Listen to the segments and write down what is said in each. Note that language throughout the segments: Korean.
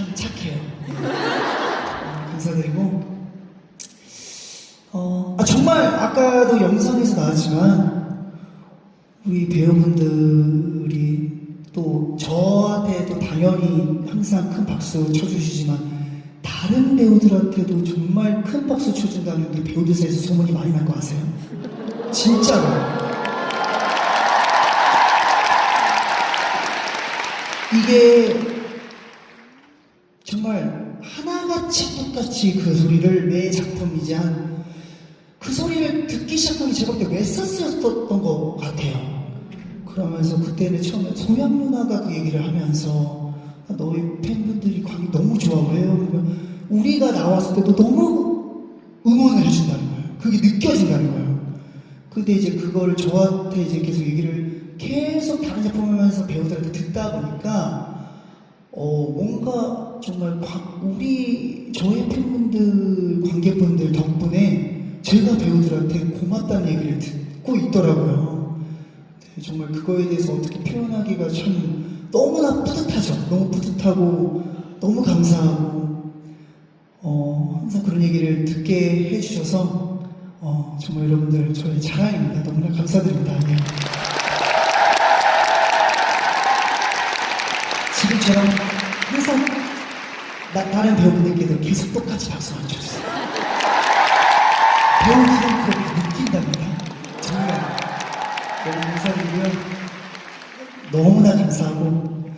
참 착해요. 어, 감사드리고 어, 아, 정말 아까도 영상에서 나왔지만 우리 배우분들이 또 저한테도 당연히 항상 큰 박수 쳐주시지만 다른 배우들한테도 정말 큰 박수 쳐준다는 우리 배우들 사이에서 소문이 많이 난 거 아세요? 진짜로. 이게 정말 하나같이 똑같이 그 소리를 매 작품이지 한그 소리를 듣기 시작한 게 제가 볼때 웨서스였던 것 같아요. 그러면서 그때는 처음에 소양 누나가 그 얘기를 하면서 너희 팬분들이 관이 너무 좋아 왜요? 그러면 우리가 나왔을 때도 너무 응원을 해준다는 거예요. 그게 느껴진다는 거예요. 근데 이제 그걸 저한테 이제 계속 얘기를 계속 다른 작품 하면서 배우들한테 듣다 보니까 어 뭔가 정말 과- 우리 저의 팬분들 관객분들 덕분에 제가 배우들한테 고맙다는 얘기를 듣고 있더라고요. 네, 정말 그거에 대해서 어떻게 표현하기가 참 너무나 뿌듯하죠. 너무 뿌듯하고 너무 감사하고 어, 항상 그런 얘기를 듣게 해주셔서 어, 정말 여러분들 저의 자랑입니다. 너무나 감사드립니다. 네. 지금처럼 항상 나, 다른 배우분들께도 계속 똑같이 박수 안 쳐주세요. 배우들은 그렇게 느낀답니다. 정말 너무 감사드리고요. 너무나 감사하고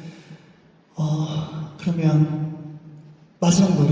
어, 그러면 마지막 노래